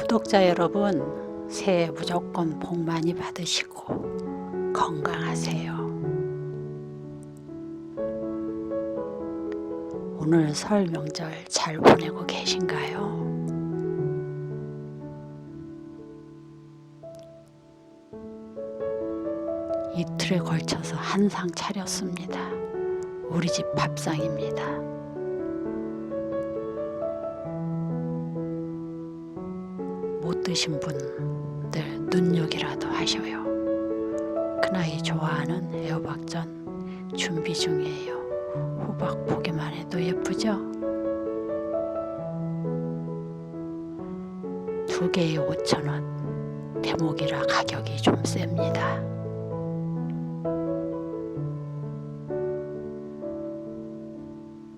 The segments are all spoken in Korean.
구독자 여러분, 새해 무조건 복 많이 받으시고 건강하세요. 오늘 설 명절 잘 보내고 계신가요? 이틀에 걸쳐서 한상 차렸습니다. 우리 집 밥상입니다. 못 드신 분들 눈욕이라도 하셔요. 큰아이 좋아하는 애호박전 준비 중이에요. 호박 보기만 해도 예쁘죠? 두 개에 5천 원. 대목이라 가격이 좀 셉니다.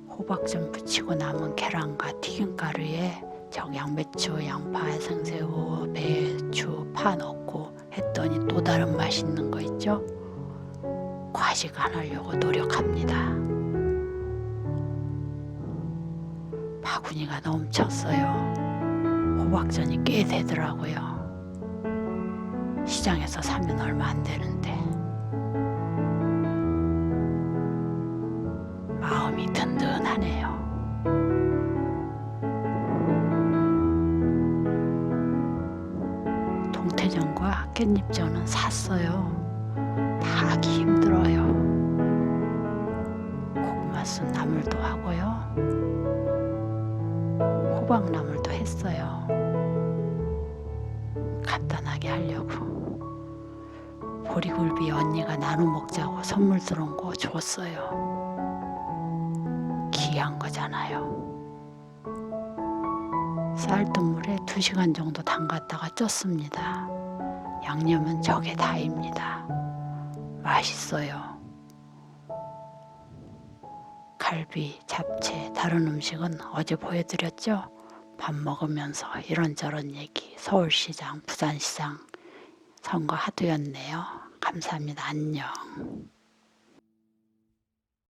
호박전 부치고 남은 계란과 튀김가루에 저 양배추, 양파, 생새우, 배추, 파 넣고 했더니 또 다른 맛있는 거 있죠? 과식 안 하려고 노력합니다. 바구니가 넘쳤어요. 호박전이 꽤 되더라고요. 시장에서 사면 얼마 안 되는데. 마음이 든든하네요. 동태전과 깻잎전은 샀어요. 다 하기 힘들어요. 고구마순 나물도 하고요. 호박 나물도 했어요. 간단하게 하려고. 보리굴비 언니가 나눠 먹자고 선물 들어온 거 줬어요. 귀한 거잖아요. 쌀뜨물에 2시간 정도 담갔다가 쪘습니다. 양념은 저게 다입니다. 맛있어요. 갈비, 잡채, 다른 음식은 어제 보여드렸죠? 밥 먹으면서 이런저런 얘기, 서울시장, 부산시장 선거 하도였네요. 감사합니다. 안녕.